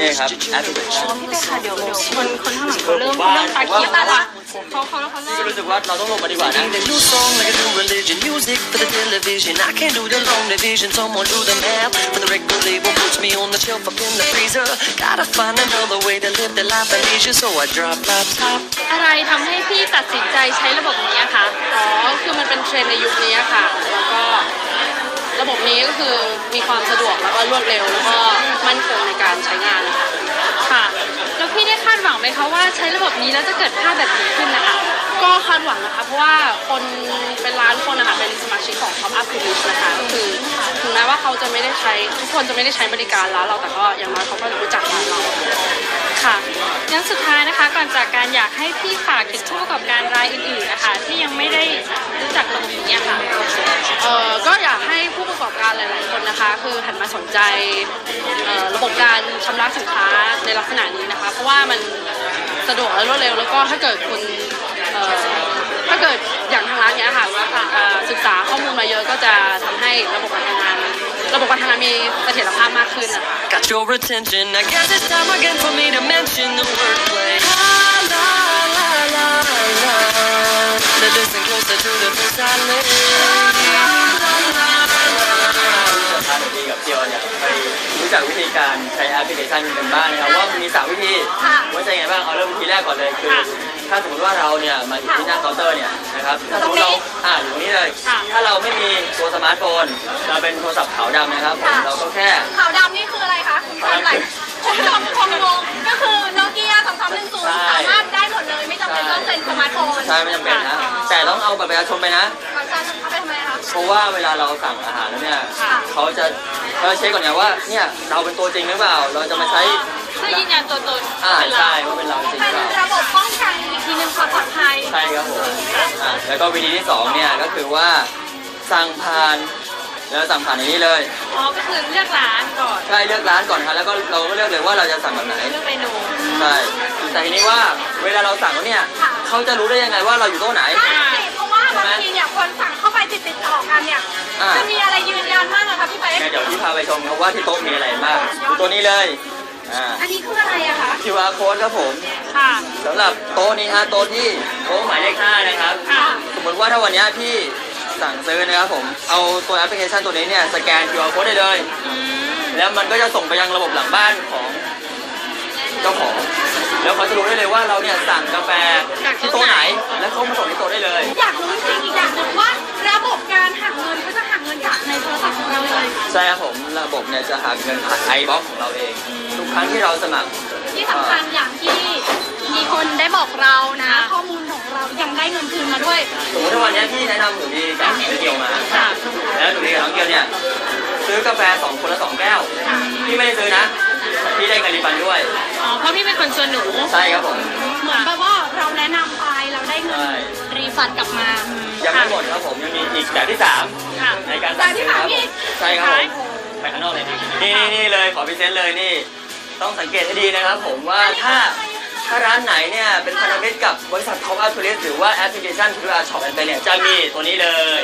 นี่ครับแอปพลิเคชันพี่เต้ค่ะเดี๋ยวเดี๋ยวคนคนข้างหลังเขาเริ่มเริ่มตาเกียบตาละเขาเขาเขาพี่เริ่ก็มรู้สึกว่าเราต้องลงมาดีกว่านะ Need a new song like a new religion. Music for the television. I can't do the long division. Someone do the math. For the record label puts me on the shelf up in the freezer. Gotta find another way to live the life of leisure. So I drop my top. อะไรทำให้พี่ตัดสินใจใช้ระบบนี้อะคะอ๋อคือมันเป็นเทรนด์ในยุคนี้อะค่ะแล้วก็ ระบบนี้ก็คือมีความสะดวกแล้วก็รวดเร็ว แล้วก็มั่นคงในการใช้งานนะคะค่ะ แล้วพี่ได้คาดหวังไหมคะว่าใช้ระบบนี้แล้วจะเกิดภาพแบบนี้ขึ้นนะคะ ก็คาดหวังนะคะเพราะว่าคนเป็นล้านคนนะคะเป็นสมาชิกของ Top Up Plus นะคะก็คือถึงแม้ว่าเขาจะไม่ได้ใช้ทุกคนจะไม่ได้ใช้บริการร้านเราแต่ก็อย่างน้อยเขาก็รู้จักร้านเราค่ะงั้นสุดท้ายนะคะก่อนจากการอยากให้พี่ฝากถึงผู้ประกอบการรายอื่นๆนะคะที่ยังไม่ได้ นะคะ คือหันมาสนใจระบบการชำระสินค้าในลักษณะนี้นะคะ เพราะว่ามันสะดวกและรวดเร็ว แล้วก็ถ้าเกิดคุณถ้าเกิดอย่างทางร้านเนี้ยค่ะเอ่อศึกษาข้อมูลมาเยอะก็จะทำให้ระบบการทำงาน ระบบการทำงานมีเสถียรภาพมากขึ้นนะคะ Got your attention. I guess it's time again for me to mention the wordplay. La la la la la. Now listen closer to the first I lay. ใช้แอปพลิเคชันกันบ้างนะครับว่ามันมีสามวิธีว่าจะยังไงบ้างเอาเริ่มวิธีแรกก่อนเลยคือ ถ้าสมมติว่าเราเนี่ยมาอยู่ที่หน้าเคาน์เตอร์เนี่ยนะครับถ้าสมมติเราอ่าอยู่ตรงนี้เลยค่ะถ้าเราไม่มีตัวสมาร์ทโฟนเราเป็นโทรศัพท์ขาวดำนะครับผมเราก็แค่ขาวดำนี่คืออะไรคะคุณผู้ชมหลายคุณผู้ชมคงงงก็คือโนเกียสองสามหนึ่งศูนย์สามารถได้หมดเลยไม่จำเป็นต้องเป็นสมาร์ทโฟนใช่ไม่จำเป็นนะแต่ต้องเอาบัตรประชาชนไปนะ ราะว่าเวลาเราสั่งอาหารแล้วเนี่ยเขาจะเขาจะเช็คก่อนไงว่าเนี่ยเราเป็นตัวจริงหรือเปล่า เราจะมาใช้เพื่อยืนยันตัวตนอ่าเป็นเราใช่ว่าเป็นเราจริงหเป็รืนอเปล่า ระบบป้องกันอีกทีหนึงความปลอดภัยใช่ครับผมอ่าแล้วก็วิธีที่สองเนี่ยก็คือว่าสั่งผ่านแล้วสั่งผ่านอย่างนี้เลยอ๋อก็คือเลือกร้านก่อนใช่เลือกร้านก่อนครับแล้วก็เราก็เลือกเลยว่าเราจะสั่งแบบไหน เลือกเมนูใช่แต่ทีนี้ว่าเวลาเราสั่งแล้วเนี่ยเขาจะรู้ได้ยังไงว่าเราอยู่โต๊ะไหนได้สิเพราะว่าบางทีเนี่ยคนสั่งเข้าไป ติดติดๆต่อกันเนี่ยอ่า จะมีอะไรยืนยันบ้างอะคะพี่เป๊กงั้นเดี๋ยวที่พาไปชมครับว่าที่โต๊ะมีอะไรบ้างดูตัวนี้เลยอ่า อันนี้คืออะไรอะคะ QR code ครับผมค่ะ สำหรับโต๊ะนี้ฮะโต๊ะที่โต๊ะหมายเลขห้านะครับ ค่ะ สมมติว่าถ้าวันเนี้ยพี่สั่งซื้อนะครับผมเอาตัวแอปพลิเคชันตัวนี้เนี่ยสแกน QR code ได้เลย อืม แล้วมันก็จะส่งไปยังระบบหลังบ้านของเจ้าของ แล้วเขาจะรู้ได้เลยว่าเราเนี่ยสั่งกาแฟที่โต๊ะไหน แล้วเขามาส่งที่โต๊ะได้เลย อยากรู้จริงๆอีกอย่างหนึ่ง เนี่ยจะหักเงินผ่านไอบ็อกของเราเอง ทุกครั้งที่เราสมัคร ที่สำคัญอย่างที่มีคนได้บอกเรานะ ข้อมูลของเรายังได้เงินคืนมาด้วยสมมติว่าวันเนี้ยพี่แนะนำหนูดีกับน้องเกียวมา ค่ะแล้วหนูดีกับน้องเกียวเนี่ยซื้อกาแฟสองคนละสองแก้ว พี่ไม่ได้ซื้อนะแต่พี่ได้เงินรีฟันด้วย อ๋อเพราะพี่เป็นคนชวนหนู ใช่ครับผม เหมือนแบบว่าเราแนะนำไปเราได้เงินใช่ รีฟันกลับมายังไม่หมดครับผมยังมีอีกแบบที่สามค่ะในการสั่งซื้อครับผมใช่ครับผม ไปข้างนอกเลยนะนี่นี่นี่เลยขอพิเศษเลยนี่ ต้องสังเกตให้ดีนะครับ ผมว่าถ้าถ้าร้านไหนเนี่ยเป็นพันธมิตรกับบริษัท Top Up Tourist หรือว่าแอปพลิเคชัน QR Shop อันไปเนี่ยจะมีตัวนี้เลย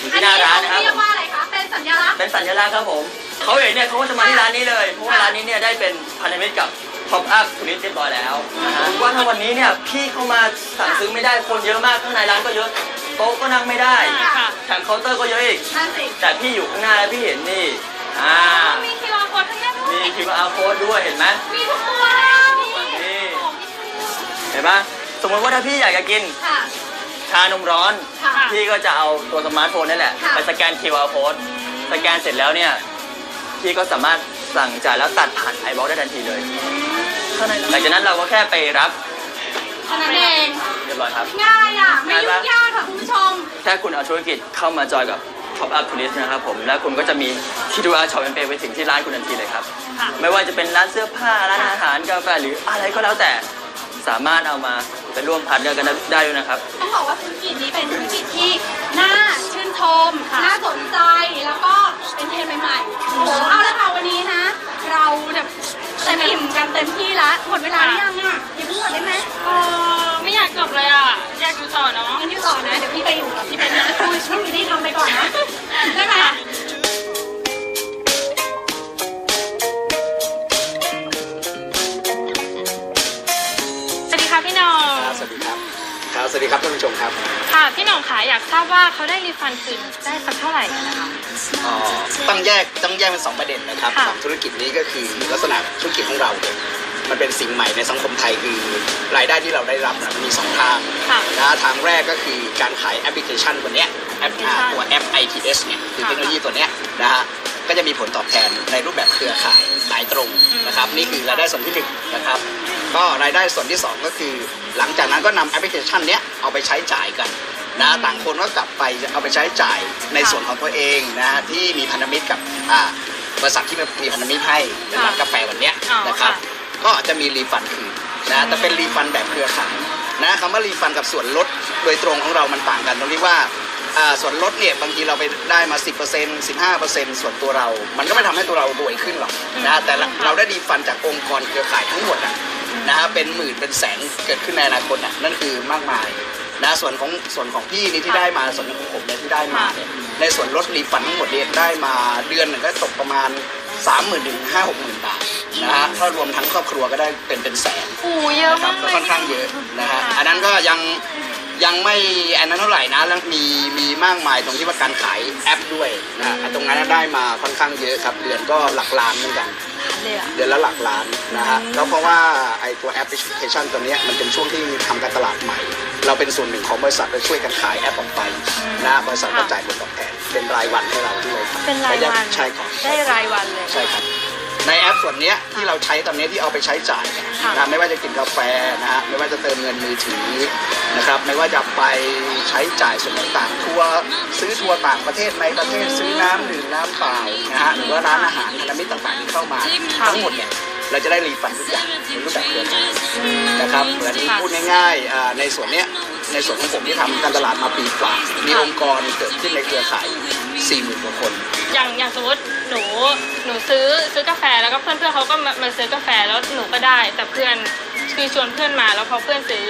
อยู่ที่หน้าร้านนะครับเรียกว่าอะไรคะเป็นสัญลักษณ์เป็นสัญลักษณ์ครับผมเขาเห็นเนี่ยเขาก็จะมาที่ร้านนี้เลยเพราะว่าร้านนี้เนี่ยได้เป็นพันธมิตรกับ Top Up Tourist เรียบร้อยแล้วนะฮะว่าถ้าวันนี้เนี่ยพี่เข้ามาสั่งซื้อไม่ได้คนเยอะมากข้างในร้านก็เยอะโต๊ะก็นั่งไม่ได้ค่ะแถมเคาน์เตอร์ก็เยอะอีกนั่นสิแต่พี่อยู่ข้างหน้าแล้วพี่เห็นนี่ อ่ามีคิวอาร์โค้ดทั้งนั้นด้วมีย QR code ด้วยเห็นไหมมีทุกตัวมีนี่เห็นปะสมมติว่าถ้าพี่อยากจะกิน ค่ะ ชานมร้อน ค่ะพี่ก็จะเอาตัวสมาร์ทโฟนนั่นแหละ ค่ะ ไปสแกน QR code สแกนเสร็จแล้วเนี่ย พี่ก็สามารถสั่งจ่ายแล้วตัดผ่านไอบ็อกได้ทันทีเลยหลังจากนั้นเราก็แค่ไปรับเท่านั้นเอง เรียบร้อยครับ ง่ายอะ ไม่ยุ่งยากค่ะคุณผู้ชมแค่คุณเอาธุรกิจเข้ามาจอยกับ Top Up Tourist นะครับผมแล้วคุณก็จะมีที่ดูอาช็อปเป็นไปถึงที่ร้านคุณทันทีเลยครับค่ะไม่ว่าจะเป็นร้านเสื้อผ้าร้านอาหารกาแฟหรืออะไรก็แล้วแต่สามารถเอามาเป็นร่วมพันกันได้ด้วยนะครับ ต้องบอกว่าธุรกิจนี้เป็นธุรกิจที่น่าชื่นชมน่าสนใจแล้วก็เป็นเทรนด์ใหม่ๆโอ้โหเอาละค่ะวันนี้นะ เราแบบเต็มอิ่มกันเต็มที่แล้วหมดเวลาหรือยังอะอย่าเพิ่งหมดได้ไหมเออไม่อยากกลับเลยอะอยากอยู่ต่อเนาะงั้นอยู่ต่อนะเดี๋ยว องขาอยากทราบว่าเขาได้รีฟันคืนได้สักเท่าไหร่กันนะคะอ่าต้องแยกต้องแยกเป็นสองประเด็นนะครับค่ะ สองธุรกิจนี้ก็คือลักษณะธุรกิจของเราเนี่ยมันเป็นสิ่งใหม่ในสังคมไทยคือรายได้ที่เราได้รับนะมันมีสองทาง ค่ะ นะทางแรกก็คือการขายแอปพลิเคชันตัวเนี้ยแอปแอปพลิเคชันตัวแอป ITS เนี่ยคือค่ะเทคโนโลยีตัวเนี้ยนะฮะก็จะมีผลตอบแทนในรูปแบบเครือข่ายขายตรงอืมนะครับนี่คือรายได้ส่วนที่หนึ่งนะครับก็รายได้ส่วนที่สองก็คือ หลังจากนั้นก็นำแอปพลิเคชันเนี้ยเอาไปใช้จ่ายกัน นะต่างคนก็กลับไปเอาไปใช้จ่ายในส่วนของตัวเองนะฮะที่มีพันธมิตรกับอ่าบริษัทที่มีพันธมิตรให้ร้านกาแฟวันเนี้ยอ๋อนะครับค่ะก็จะมีรีฟันคืนนะแต่เป็นรีฟันแบบเครือข่ายนะคำว่ารีฟันกับส่วนลดโดยตรงของเรามันต่างกันตรงที่ว่าอ่าส่วนลดเนี่ยบางทีเราไปได้มา 10% 15%ส่วนตัวเรา มันก็ไม่ทำให้ตัวเรารวยขึ้นหรอกนะแต่ละเราได้รีฟันจากองค์กรเครือข่ายทั้งหมดอะนะฮะเป็นหมื่นเป็นแสนเกิดขึ้นในอนาคตอะนั่นคือมากมาย นะส่วนของส่วนของพี่นี่ที่ได้มาส่วนของผมเนี่ยที่ได้มาเนี่ยในส่วนลดรีฟันทั้งหมดเนี่ยได้มาเดือนหนึ่งก็ตกประมาณ3 0,000ถึง5 6 0 0 0บาทนะฮะถ้ารวมทั้งครอบครัวก็ได้เป็นเป็นแสนโอ้เยอะนะครับมากก็เลยค่อนข้างเยอะนะฮะค่ะอันนั้นก็ยังยังไม่อันนั้นเท่าไหร่นะแล้วมีมีมากมายตรงที่ว่าการขายแอปด้วยนะฮะตรงนั้นได้มาค่อนข้างเยอะครับเดือนก็หลักล้านเหมือนกัน เลยอะ เดือนละหลักล้านนะฮะก็เพราะว่าไอตัวแอปพลิเคชันตัวเนี้ยมันเป็นช่วงที่ทำการตลาดใหม่ เราเป็นส่วนหนึ่งของบริษัทเราช่วยกันขายแอปออกไปนะบริษัทก็จ่ายผลตอบแทนเป็นรายวันให้เราด้วยครับเป็นรายวันใช่ครับได้รายวันเลยใช่ครับในแอปส่วนเนี้ยที่เราใช้ตอนเนี้ยที่เอาไปใช้จ่ายเนี่ยค่ะนะไม่ว่าจะกินกาแฟนะฮะไม่ว่าจะเติมเงินมือถือนะครับไม่ว่าจะไปใช้จ่ายส่วนต่างๆทัวร์ซื้อทัวร์ต่างประเทศในประเทศซื้อน้ำดื่มน้ำเปล่านะฮะหรือว่าร้านอาหารพันธมิตรต่างๆที่เข้ามาทั้งหมดเนี่ย เราจะได้รีฟันทุกอย่างในรูปแบบเครือข่ายนะครับเหมือนพูดง่ายๆในส่วนเนี้ยในส่วนของผมที่ทำการตลาดมาปีกว่า มีองค์กรเกิดขึ้นในเครือข่าย4 0,000กว่าคน อย่างอย่างสมมติหนูหนูซื้อซื้อกาแฟแล้วก็เพื่อนเพื่อนเขาก็มามาซื้อกาแฟแล้วหนูก็ได้ แต่เพื่อนคือชวนเพื่อนมาแล้วพอเพื่อนซื้อ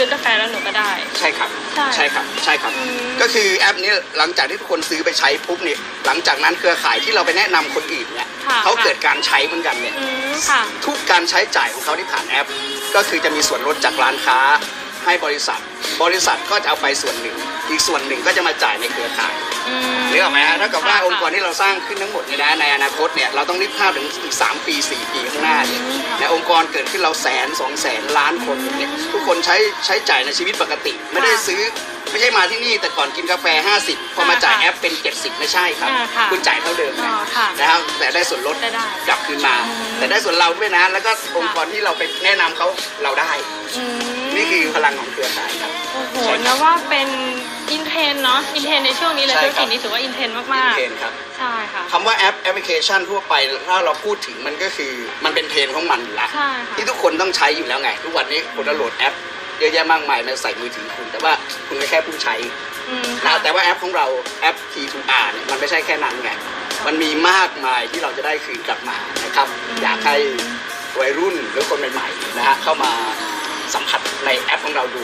ซื้อกาแฟแล้วหนูก็ได้ ใช่ครับ ใช่ครับ ใช่ครับอืมก็คือแอปนี้หลังจากที่ทุกคนซื้อไปใช้ปุ๊บเนี่ย หลังจากนั้นเครือข่ายที่เราไปแนะนำคนอื่นเนี่ยค่ะเขาเกิดการใช้เหมือนกันเนี่ยอืมค่ะ ทุกการใช้จ่ายของเขาที่ผ่านแอป ก็คือจะมีส่วนลดจากร้านค้า ให้บริษัท บริษัทก็จะเอาไปส่วนหนึ่ง อีกส่วนหนึ่งก็จะมาจ่ายในเครือข่ายอืมนึกออกไหมฮะถ้ากับว่าค่ะองค์กรที่เราสร้างขึ้นทั้งหมดเนี่ยนะในอนาคตเนี่ยเราต้องนึกภาพถึงอีก 3 ปี 4 ปีข้างหน้าเนี่ยอืมค่ะในองค์กรเกิดขึ้นเราแสนสองแสนล้านคนเนี่ยทุกคนใช้ใช้จ่ายในชีวิตปกติ ไม่ได้ซื้อ ไม่ใช่มาที่นี่แต่ก่อนกินกาแฟ 50พอมาจ่ายแอปเป็น 70 ไม่ใช่ครับ อ่าค่ะคุณจ่ายเท่าเดิมอ๋นะอค่ะนะครับแต่ได้ส่วนลดได้ได้กลับคืนมาแต่ได้ส่วนเราด้วยนะ แล้วก็องค์กรที่เราไปแนะนำเขาเราได้ อืมนี่คือพลังของเครือข่ายครับ โอ้โหใช่ครับนะว่าเป็นอินเทรนด์เนาะอินเทรนด์ในช่วงนี้เลยใช่ธุรครักิบจนี้ถือว่าอินเทรนด์มากเทรนด์ครับๆ ใช่ค่ะ คำว่าแอปแอปพลิเคชันทั่วไปถ้าเราพูดถึงมันก็คือมันเป็นเทรนด์ของมันอยู่แล้วใช่ค่ะ ที่ทุกคนต้องใช้อยู่แล้วไง ทุกวันนี้คุณก็โหลดแอป เยอะแยะมากมายมาใส่มือถือคุณ แต่ว่าคุณก็แค่ผู้ใช้อืมค่ะนะแต่ว่าแอปของเราแอป T2R เนี่ยมันไม่ใช่แค่นั้นไงมันมีมากมายที่เราจะได้คืนกลับมานะครับ อยากให้วัยรุ่นหรือคนใหม่ๆนะฮะเข้ามาสัมผัสในแอปของเราดู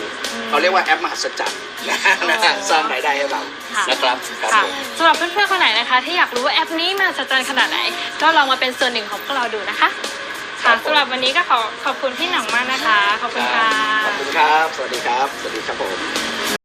เขาเรียกว่าแอปมหัศจรรย์นะฮะนะฮะสร้างรายได้ให้เราค่ะนะครับครับค่ะผมสำหรับเพื่อนๆคนไหนนะคะ ที่อยากรู้ว่าแอปนี้มันสัจจรรย์ขนาดไหน ก็ลองมาเป็นส่วนหนึ่งของพวกเราดูนะคะ ค่ะสำหรับวันนี้ก็ขอขอบคุณพี่หน่องมากนะคะ ขอบคุณค่ะ ขอบคุณครับ สวัสดีครับ สวัสดีครับผม